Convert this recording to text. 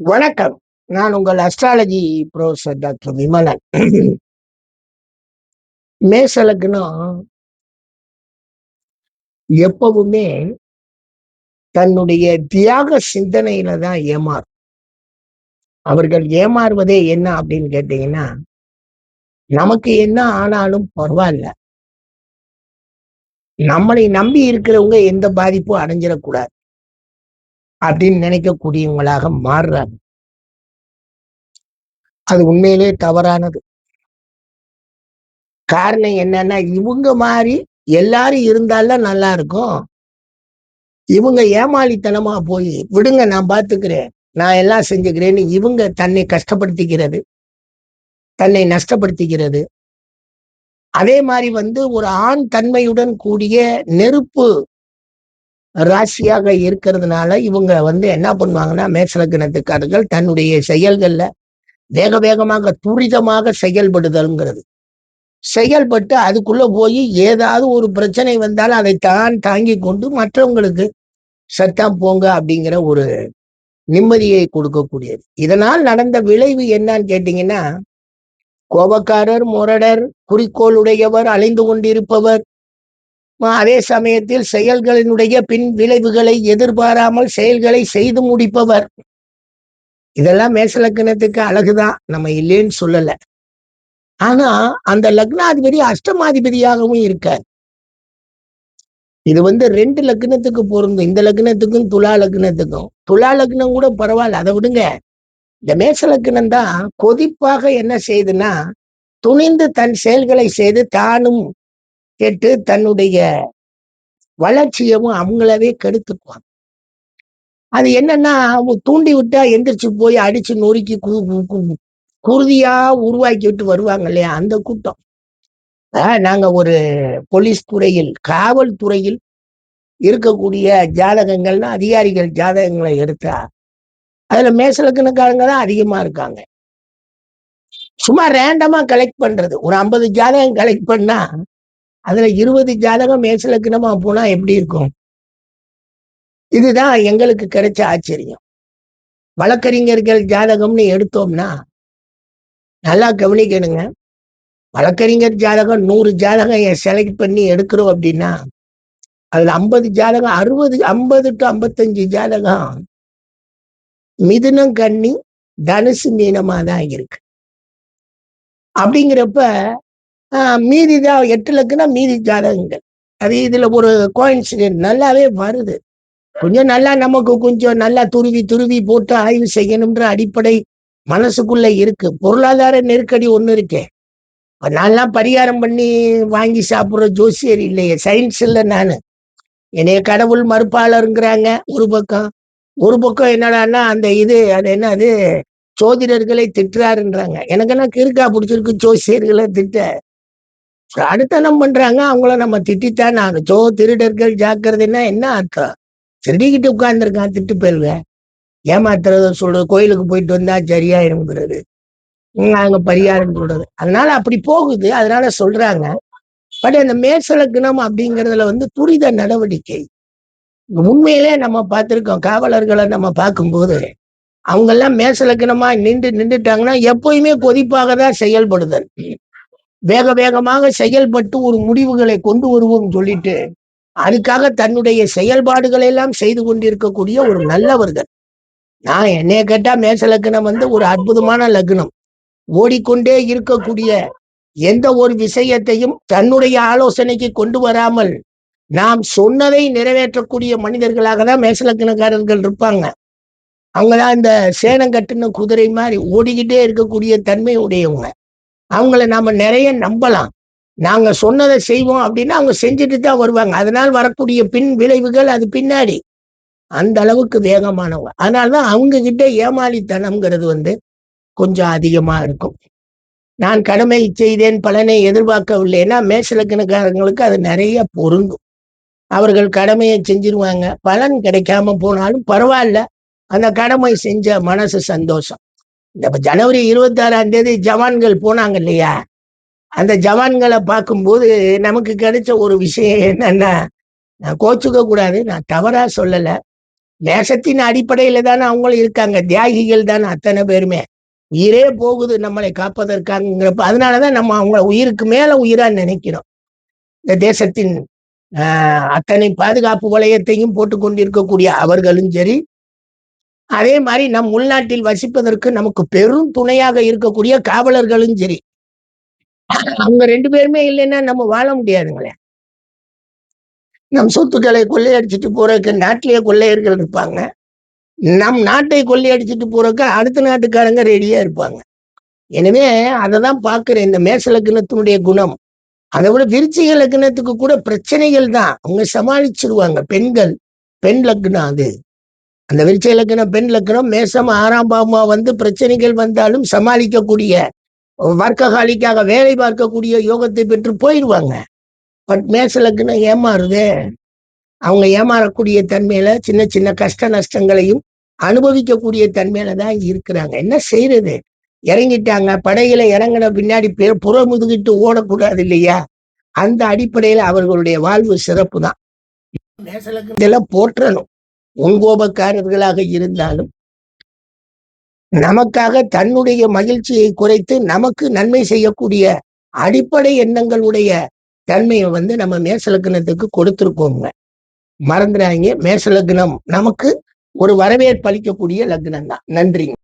வணக்கம். நான் உங்கள் அஸ்ட்ராலஜி ப்ரொஃபஸர் டாக்டர் விமலன். மேச லக்னம் எப்பவுமே தன்னுடைய தியாக சிந்தனையில தான் ஏமாறும். அவர்கள் ஏமாறுவதே என்ன அப்படின்னு கேட்டீங்கன்னா நமக்கு என்ன ஆனாலும் பரவாயில்ல. நம்மளை நம்பி இருக்கிறவங்க எந்த பாதிப்பும் அடைஞ்சிடக்கூடாது. அப்படின்னு நினைக்கக்கூடியவங்களாக மாறுறாங்க. அது உண்மையிலே தவறானது. காரணம் என்னன்னா இவங்க மாதிரி எல்லாரும் இருந்தாலும் நல்லா இருக்கும். இவங்க ஏமாளித்தனமா போய் விடுங்க நான் பாத்துக்கிறேன். நான் எல்லாம் செஞ்சுக்கிறேன்னு இவங்க தன்னை கஷ்டப்படுத்திக்கிறது. தன்னை நஷ்டப்படுத்திக்கிறது. அதே மாதிரி வந்து ஒரு ஆண் தன்மையுடன் கூடிய நெருப்பு ராசியாக இருக்கிறதுனால இவங்க வந்து என்ன பண்ணுவாங்கன்னா மேசலக்கணத்துக்காரர்கள் தன்னுடைய செயல்கள்ல வேக வேகமாக துரிதமாக செயல்படுதல்ங்கிறது. செயல்பட்டு அதுக்குள்ள போய் ஏதாவது ஒரு பிரச்சனை வந்தாலும் அதை தான் தாங்கி கொண்டு மற்றவங்களுக்கு சத்தம் போங்க அப்படிங்கிற ஒரு நிம்மதியை கொடுக்கக்கூடியது. இதனால் நடந்த விளைவு என்னன்னு கேட்டீங்கன்னா கோபக்காரர் முரடர் குறிக்கோளுடையவர் அலைந்து கொண்டிருப்பவர் அதே சமயத்தில் செயல்களினுடைய பின் விளைவுகளை எதிர்பாராமல் செயல்களை செய்து முடிப்பவர். இதெல்லாம் மேச லக்னத்துக்கு அழகுதான். நம்ம இல்லைன்னு சொல்லல. ஆனா அந்த லக்னாதிபதி அஷ்டமாதிபதியாகவும் இருக்கார். இது வந்து ரெண்டு லக்னத்துக்கு பொருந்தும். இந்த லக்னத்துக்கும் துலா லக்னத்துக்கும். துலா லக்னம் கூட பரவாயில்ல. அதை விடுங்க. இந்த மேச லக்னம் தான் கொதிப்பாக என்ன செய்யுதுன்னா துணிந்து தன் செயல்களை செய்து தானும் கேட்டு தன்னுடைய வளர்ச்சியவும் அவங்களவே கெடுத்துக்குவாங்க. அது என்னன்னா தூண்டி விட்டா எந்திரிச்சு போய் அடிச்சு நொறுக்கி குருதியா உருவாக்கி விட்டு வருவாங்க இல்லையா அந்த கூட்டம். நாங்க ஒரு போலீஸ் துறையில் காவல்துறையில் இருக்கக்கூடிய ஜாதகங்கள்னா அதிகாரிகள் ஜாதகங்களை எடுத்தா அதுல மேசலக்கணக்காரங்க தான் அதிகமா இருக்காங்க. சும்மா ரேண்டமா கலெக்ட் பண்றது. ஒரு ஐம்பது ஜாதகம் கலெக்ட் பண்ணா அதுல இருபது ஜாதகம் மேசலக்கணமா போனா எப்படி இருக்கும்? இதுதான் எங்களுக்கு கிடைச்ச ஆச்சரியம். வழக்கறிஞர்கள் ஜாதகம்னு எடுத்தோம்னா நல்லா கவனிக்கணுங்க. வழக்கறிஞர் ஜாதகம் நூறு ஜாதகம் செலக்ட் பண்ணி எடுக்கிறோம் அப்படின்னா அதுல ஐம்பது ஜாதகம் அறுபது ஐம்பது டு ஐம்பத்தஞ்சு ஜாதகம் மிதுனம் கண்ணி தனுசு மீனமா தான் இருக்கு. அப்படிங்கிறப்ப மீதி தான் எட்டு லக்குனா மீதி ஜாதகங்கள். அது இதுல ஒரு கோயின்சிடென்ட் நல்லாவே வருது. கொஞ்சம் நல்லா நமக்கு கொஞ்சம் நல்லா துருவி துருவி போட்டு ஆய்வு செய்யணும்ன்ற அடிப்படை மனசுக்குள்ள இருக்கு. பொருளாதார நெருக்கடி ஒண்ணு இருக்கே. நான்லாம் பரிகாரம் பண்ணி வாங்கி சாப்பிடுற ஜோசியர் இல்லையே. சயின்ஸ் இல்லை நானு. என்னைய கடவுள் மறுப்பாளருங்கிறாங்க ஒரு பக்கம். ஒரு பக்கம் என்னடான்னா அந்த இது அது என்ன அது சோதிடர்களை திட்டுறாருன்றாங்க. எனக்கு என்ன கிறுக்கா பிடிச்சிருக்கு ஜோசியர்களை திட்ட. அடுத்தனம் பண்றாங்க அவங்கள நம்ம திட்டித்தான் நான் ஜோ திருடர்கள் ஜாக்கிரதைன்னா என்ன அர்த்தம்? திருடிக்கிட்டு உட்கார்ந்துருக்கான் திட்டு போயிருங்க ஏமாத்துறத சொல்றது கோயிலுக்கு போயிட்டு வந்தா சரியாயிருங்கிறது அங்க பரிகாரம் சொல்றது அதனால அப்படி போகுது அதனால சொல்றாங்க. பட் அந்த மேசலக்கணம் அப்படிங்கிறதுல வந்து துரித நடவடிக்கை. உண்மையிலே நம்ம பார்த்திருக்கோம் காவலர்களை நம்ம பார்க்கும்போது அவங்க எல்லாம் மேசலக்கணமா நின்று நின்றுட்டாங்கன்னா எப்பயுமே கொதிப்பாக தான் செயல்படுதல். வேக வேகமாக செயல்பட்டு ஒரு முடிவுகளை கொண்டு வருவோம் சொல்லிட்டு அதுக்காக தன்னுடைய செயல்பாடுகளை எல்லாம் செய்து கொண்டிருக்கக்கூடிய ஒரு நல்லவர்கள். நான் என்னைய கேட்டா மேச லக்னம் வந்து ஒரு அற்புதமான லக்னம். ஓடிக்கொண்டே இருக்கக்கூடிய எந்த ஒரு விஷயத்தையும் தன்னுடைய ஆலோசனைக்கு கொண்டு வராமல் நாம் சொன்னதை நிறைவேற்றக்கூடிய மனிதர்களாக தான் மேசலக்கணக்காரர்கள் இருப்பாங்க. அவங்கதான் இந்த சேனம் கட்டின குதிரை மாதிரி ஓடிக்கிட்டே இருக்கக்கூடிய தன்மை உடையவங்க அவங்கள நாம நிறைய நம்பலாம். நாங்க சொன்னதை செய்வோம் அப்படின்னா அவங்க செஞ்சுட்டு தான் வருவாங்க. அதனால் வரக்கூடிய பின் விளைவுகள் அது பின்னாடி. அந்த அளவுக்கு வேகமானவங்க. அதனாலதான் அவங்க கிட்ட ஏமாளித்தனம்ங்கிறது வந்து கொஞ்சம் அதிகமா இருக்கும். நான் கடமை செய்தேன் பலனை எதிர்பார்க்கவில்லைன்னா மேசலக்கணக்காரங்களுக்கு அது நிறைய பொருந்தும். அவர்கள் கடமையை செஞ்சிருவாங்க. பலன் கிடைக்காம போனாலும் பரவாயில்ல. அந்த கடமை செஞ்ச மனசு சந்தோஷம். இந்த ஜனவரி இருபத்தி ஆறாம் தேதி ஜவான்கள் போனாங்க இல்லையா? அந்த ஜவான்களை பார்க்கும்போது நமக்கு கிடைச்ச ஒரு விஷயம் என்னன்னா நான் கோச்சுக்க கூடாது நான் தவறா சொல்லலை. நேசத்தின் அடிப்படையில தானே அவங்களும் இருக்காங்க. தியாகிகள் தானே அத்தனை பேருமே. உயிரே போகுது நம்மளை காப்பதற்காங்கிறப்ப அதனாலதான் நம்ம அவங்க உயிருக்கு மேல உயிரா நினைக்கிறோம். இந்த தேசத்தின் ஆஹ், அத்தனை பாதுகாப்பு வளையத்தையும் போட்டு கொண்டிருக்கக்கூடிய அவர்களும் சரி அதே மாதிரி நம் உள்நாட்டில் வசிப்பதற்கு நமக்கு பெரும் துணையாக இருக்கக்கூடிய காவலர்களும் சரி. அவங்க ரெண்டு பேருமே இல்லைன்னா நம்ம வாழ முடியாதுங்களே. நம் சொத்துக்களை கொள்ளையடிச்சிட்டு போறதுக்கு நாட்டிலேயே கொள்ளையர்கள் இருப்பாங்க. நம் நாட்டை கொள்ளையடிச்சிட்டு போறதுக்கு அடுத்த நாட்டுக்காரங்க ரெடியா இருப்பாங்க. எனவே அதை தான் பார்க்கிறேன் இந்த மேச லக்னத்தினுடைய குணம். அதை விட விருச்சிக லக்னத்துக்கு கூட பிரச்சனைகள் தான். அவங்க சமாளிச்சிருவாங்க. பெண்கள் பெண் லக்னம் அது. அந்த விருச்ச இலக்கணம் பெண் இலக்கணம் மேசம் ஆறாம் பாவமா வந்து பிரச்சனைகள் வந்தாலும் சமாளிக்கக்கூடிய வர்க்ககாலிக்காக வேலை பார்க்கக்கூடிய யோகத்தை பெற்று போயிடுவாங்க. பட் மேச லக்னம் ஏமாறுதே. அவங்க ஏமாறக்கூடிய தன்மையில சின்ன சின்ன கஷ்ட நஷ்டங்களையும் அனுபவிக்கக்கூடிய தன்மையில தான் இருக்கிறாங்க. என்ன செய்யறது இறங்கிட்டாங்க. படையில இறங்கின பின்னாடி புற முதுகிட்டு ஓடக்கூடாது இல்லையா? அந்த அடிப்படையில அவர்களுடைய வாழ்வு சிறப்பு தான் இதெல்லாம் போற்றணும். முன்கோபக்காரர்களாக இருந்தாலும் நமக்காக தன்னுடைய மகிழ்ச்சியை குறைத்து நமக்கு நன்மை செய்யக்கூடிய அடிப்படை எண்ணங்களுடைய தன்மையை வந்து நம்ம மேசலக்கணத்துக்கு கொடுத்துருக்கோங்க. மறந்துடாங்க மேச லக்னம் நமக்கு ஒரு வரவேற்பு அளிக்கக்கூடிய லக்னம் தான் நன்றிங்க.